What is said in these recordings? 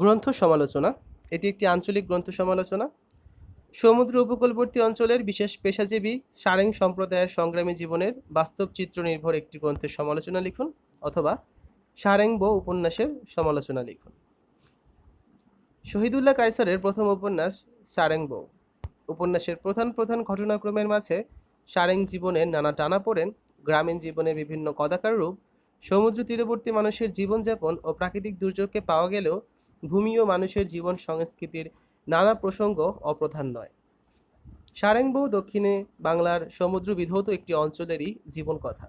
গ্রন্থ সমালোচনা। এটি একটি আঞ্চলিক গ্রন্থ সমালোচনা। সমুদ্র উপকূলবর্তী অঞ্চলের বিশেষ পেশাজীবী সারেং সম্প্রদায়ের সংগ্রামী জীবনের বাস্তব চিত্র নির্ভর একটি গ্রন্থের সমালোচনা লিখুন অথবা সারেং বো উপন্যাসের সমালোচনা লিখুন। শহীদুল্লাহ কায়সারের প্রথম উপন্যাস সারেং বো উপন্যাসের প্রধান প্রধান ঘটনাক্রমের মাঝে সারেং জীবনের নানা টানাপোড়েন গ্রামীণ জীবনের বিভিন্ন কদাকার রূপ, সমুদ্র তীরবর্তী মানুষের জীবনযাপন ও প্রাকৃতিক দুর্যোগকে পাওয়া গেলেও ভূমি ও মানুষের জীবন সংস্কৃতির নানা প্রসঙ্গ অপ্রধান নয়। সারেংবউ দক্ষিণে বাংলার সমুদ্র বিধৌত একটি অঞ্চলেরই জীবন কথা।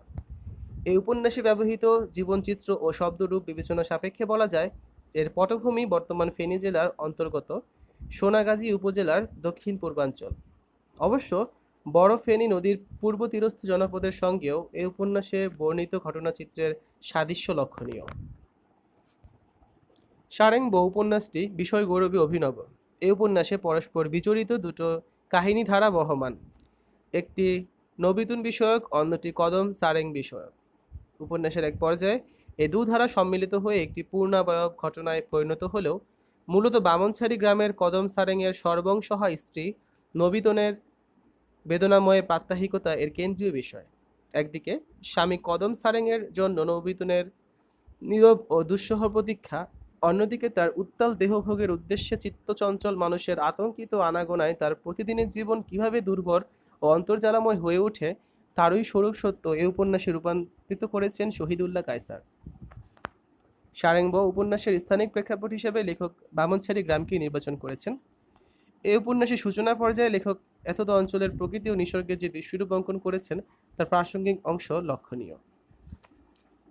এই উপন্যাসে ব্যবহৃত জীবনচিত্র ও শব্দরূপ বিবেচনা সাপেক্ষে বলা যায়, এর পটভূমি বর্তমান ফেনী জেলার অন্তর্গত সোনাগাজী উপজেলার দক্ষিণ পূর্বাঞ্চল। অবশ্য বড় ফেনী নদীর পূর্ব তীরস্থ জনপদের সঙ্গেও এই উপন্যাসে বর্ণিত ঘটনাচিত্রের সাদৃশ্য লক্ষণীয়। সারেং বউ উপন্যাসটি বিষয় গৌরবী অভিনব। এই উপন্যাসে পরস্পর বিচরিত দুটো কাহিনী ধারা বহমান। একটি নবিতুন বিষয়ক, অন্যটি কদম সারেং বিষয়ক। উপন্যাসের এক পর্যায়ে এই দু ধারা সম্মিলিত হয়ে একটি পূর্ণাবয়ব ঘটনায় পরিণত হলেও মূলত বামনছাড়ি গ্রামের কদম সারেংয়ের সর্বংসহা স্ত্রী নবিতনের বেদনাময় প্রাত্যহিকতা এর কেন্দ্রীয় বিষয়। একদিকে স্বামী কদম সারেংয়ের জন্য নবিতনের নীরব ও দুঃসহ প্রতীক্ষা অন্যদিকে তার উত্তাল দেহভোগের উদ্দেশ্যে চিত্তচঞ্চল মানুষের আতঙ্কিত আনাগোনায় তার প্রতিদিনের জীবন কীভাবে দুর্বর ও অন্তর্জালাময় হয়ে ওঠে, তারই স্বরূপ সত্য এই উপন্যাসে রূপান্তরিত করেছেন শহীদুল্লাহ কায়সার। সারেংব উপন্যাসের স্থানিক প্রেক্ষাপট হিসেবে লেখক বামনছাড়ি গ্রামকে নির্বাচন করেছেন। এই উপন্যাসের সূচনা পর্যায়ে লেখক এতদ অঞ্চলের প্রকৃতি ও নিসর্গের যে দৃশ্যরূপ অঙ্কন করেছেন, তার প্রাসঙ্গিক অংশ লক্ষণীয়।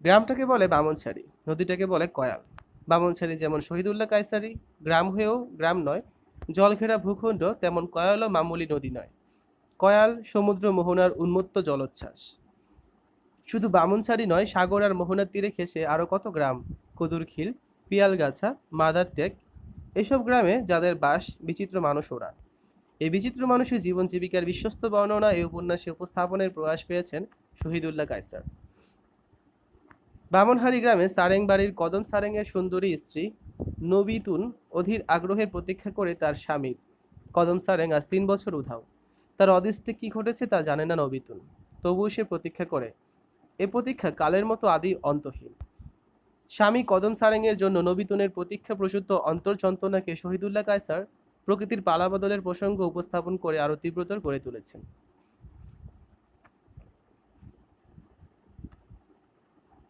গ্রামটাকে বলে বামনছাড়ি, নদীটাকে বলে কয়াল। বামনছাড়ি যেমন শহীদুল্লাহ কায়সারি, গ্রাম হয়েও গ্রাম নয়, জলঘেরা ভূখণ্ড তেমন কয়ালও মামুলি নদী নয়। কয়াল, সমুদ্র মোহনার উন্মত্ত জলোচ্ছ্বাস। শুধু বামনছাড়ি নয়, সাগর আর মোহনার তীরে ঘেঁষে আরও কত গ্রাম? কুদুরখিল পিয়ালগাছা মাদারটেক এসব গ্রামে যাদের বাস বিচিত্র মানুষ ওরা। এই বিচিত্র মানুষের জীবন জীবিকার বিশ্বস্ত বর্ণনা এই উপন্যাসে উপস্থাপনের প্রয়াস পেয়েছেন শহীদুল্লাহ কায়সার। বামনহারি গ্রামে সারেং বাড়ির কদম সারেংয়ের সুন্দরী স্ত্রী নবিতুন অধীর আগ্রহের প্রতীক্ষা করে তার স্বামী। কদম সারেং আজ তিন বছর উধাও। তার অদৃষ্টে কি ঘটেছে তা জানে না নবিতুন। তবুও সে প্রতীক্ষা করে। এ প্রতীক্ষা কালের মতো আদি অন্তহীন। স্বামী কদম সারেংয়ের জন্য নবিতুনের প্রতীক্ষা প্রসূত অন্তর্যন্ত্রণাকে শহীদুল্লাহ কায়সার প্রকৃতির পালাবদলের প্রসঙ্গ উপস্থাপন করে আরও তীব্রতর করে তুলেছেন।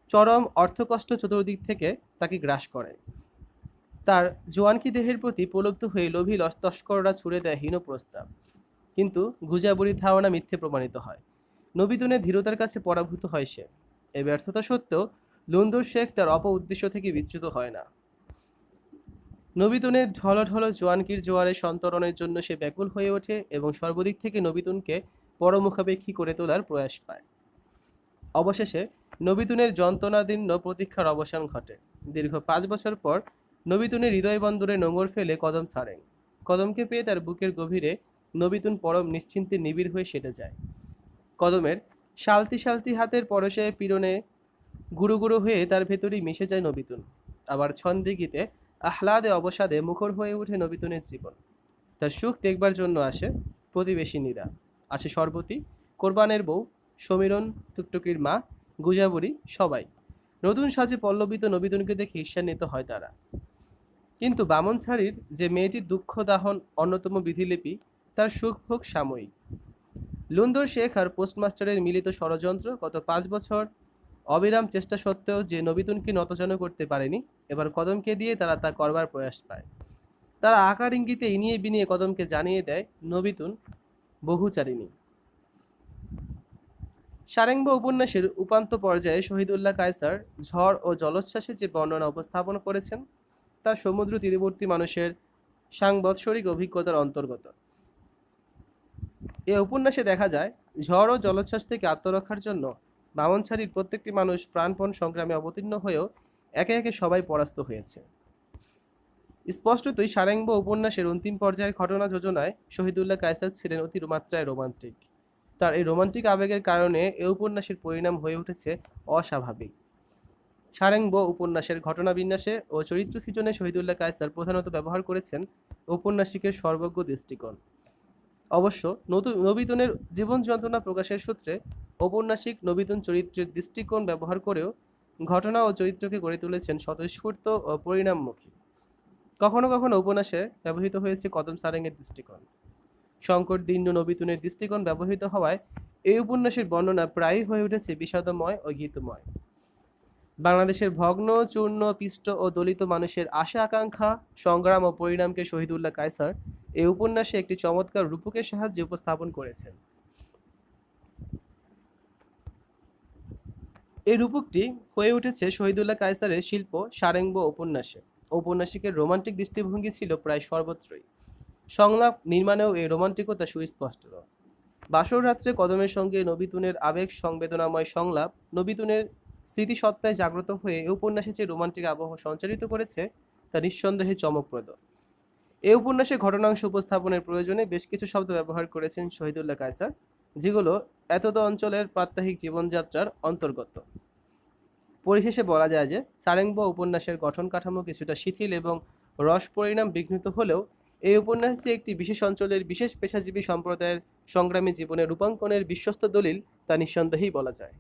চরম অর্থকষ্ট চতুর্দিক থেকে তাকে গ্রাস করে। তার জোয়ানকি দেহের প্রতি প্রলুব্ধ হয়ে লোভী তস্কররা ছুড়ে দেয় হীন প্রস্তাব। কিন্তু গুজাবুরির ধারণা মিথ্যে প্রমাণিত হয়। নবিতুনের ধীরতার কাছে পরাভূত হয় সে। এ ব্যর্থতা সত্ত্বেও লুন্দর শেখ তার অপ উদ্দেশ্য থেকে বিচ্যুত হয় না। নবিতুনের ঢল জোয়ানকির জোয়ারে সন্তরণের জন্য সে ব্যাকুল হয়ে ওঠে এবং সর্বদিক থেকে নবিতুনকে পরমুখাপেক্ষী করে তোলার প্রয়াস পায়। অবশেষে নবিতুনের যন্ত্রণাদীর্ণ প্রতীক্ষার অবসান ঘটে। দীর্ঘ পাঁচ বছর পর নবিতুনের হৃদয় বন্দরে নোঙর ফেলে কদম ছাড়েন কদমকে পেয়ে তার বুকের গভীরে নবিতুন পরম নিশ্চিন্তে নিবিড় হয়ে সেটে যায়। কদমের শালতি শালতি হাতের পরশে পীড়নে গুরু গুরু হয়ে তার ভেতরেই মিশে যায় নবিতুন। আবার ছন্দে গীতে আহ্লাদে অবসাদে মুখর হয়ে ওঠে নবিতুনের জীবন। তার সুখ দেখবার জন্য আসে প্রতিবেশিনীরা আসে সর্বতী কোরবানের বউ সমীরণ, টুকটুকির মা, গুজাবুরি, সবাই। নতুন সাজে পল্লবিত নবিতুনকে দেখে ঈর্ষান্বিত হয় তারা। কিন্তু বামনছাড়ির যে মেয়েটির দুঃখ দাহন অন্যতম বিধিলিপি, তার সুখ ভোগ সাময়িক। লুন্দর শেখ আর পোস্টমাস্টারের মিলিত ষড়যন্ত্র গত পাঁচ বছর অবিরাম চেষ্টা সত্ত্বেও যে নবিতুনকে নতজানু করতে পারেনি, এবার কদমকে দিয়ে তারা তা করবার প্রয়াস পায়। তারা আকার ইঙ্গিতে ইনিয়ে বিনিয়ে কদমকে জানিয়ে দেয় নবিতুন বহুচারিণী। সারেংব উপন্যাসের উপান্ত পর্যায়ে শহীদুল্লাহ কায়সার ঝড় ও জলোচ্ছ্বাসে যে বর্ণনা উপস্থাপন করেছেন, তা সমুদ্র তীরবর্তী মানুষের সাংবৎসরিক অভিজ্ঞতার অন্তর্গত। এ উপন্যাসে দেখা যায়, ঝড় ও জলোচ্ছ্বাস থেকে আত্মরক্ষার জন্য বামনছাড়ির প্রত্যেকটি মানুষ প্রাণপণ সংগ্রামে অবতীর্ণ হয়েও একে একে সবাই পরাস্ত হয়েছে। স্পষ্টতই সারেংব উপন্যাসের অন্তিম পর্যায়ের ঘটনা যোজনায় শহীদুল্লাহ কায়সার ছিলেন অতি মাত্রায় রোমান্টিক। তার এই রোমান্টিক আবেগের কারণে এ উপন্যাসের পরিণাম হয়ে উঠেছে অস্বাভাবিক। সারেংব উপন্যাসের ঘটনা বিন্যাসে ও চরিত্র সৃজনে শহীদুল্লাহ কায়সার প্রধানত ব্যবহার করেছেন ঔপন্যাসিকের সর্বজ্ঞ দৃষ্টিকোণ। অবশ্য নতুন নবীতনের জীবন যন্ত্রণা প্রকাশের সূত্রে ঔপন্যাসিক নবীতন চরিত্রের দৃষ্টিকোণ ব্যবহার করেও ঘটনা ও চরিত্রকে গড়ে তুলেছেন স্বতঃস্ফূর্ত ও পরিণামমুখী। কখনো কখনো উপন্যাসে ব্যবহৃত হয়েছে কদম সারেংয়ের দৃষ্টিকোণ। শঙ্কর দীর্ণ নবীতুনের দৃষ্টিকোণ ব্যবহৃত হওয়ায় এই উপন্যাসের বর্ণনা প্রায়ই হয়ে উঠেছে বিষাদময় ও গীতময় বাংলাদেশের ভগ্ন, চূর্ণ, পিষ্ট ও দলিত মানুষের আশা, আকাঙ্ক্ষা, সংগ্রাম ও পরিণামকে শহীদুল্লাহ কায়সার এই উপন্যাসে একটি চমৎকার রূপকের সাহায্যে উপস্থাপন করেছেন। এই রূপকটি হয়ে উঠেছে শহীদুল্লাহ কায়সারের শিল্প সারেংব উপন্যাসে। ঔপন্যাসিকের রোমান্টিক দৃষ্টিভঙ্গি ছিল প্রায় সর্বত্রই। সংলাপ নির্মাণেও এই রোমান্টিকতা সুস্পষ্ট। বাসর রাত্রে কদমের সঙ্গে নবিতুনের আবেগ সংবেদনাময় সংলাপ, নবিতুনের স্মৃতিসত্তায় জাগ্রত হয়ে এই উপন্যাসে যে রোমান্টিক আবহ সঞ্চারিত করেছে, তা নিঃসন্দেহে চমকপ্রদ। এই উপন্যাসে ঘটনাংশ উপস্থাপনের প্রয়োজনে বেশ কিছু শব্দ ব্যবহার করেছেন শহীদুল্লাহ কায়সার, যেগুলো এতদ অঞ্চলের প্রাত্যহিক জীবনযাত্রার অন্তর্গত। পরিশেষে বলা যায় যে সারেংব উপন্যাসের গঠন কাঠামো কিছুটা শিথিল এবং রস পরিণাম বিঘ্নিত হলেও এই উপন্যাসটি একটি বিশেষ অঞ্চলের বিশেষ পেশাজীবী সম্প্রদায়ের সংগ্রামী জীবনে রূপাঙ্কনের বিশ্বস্ত দলিল তা নিঃসন্দেহেই বলা যায়।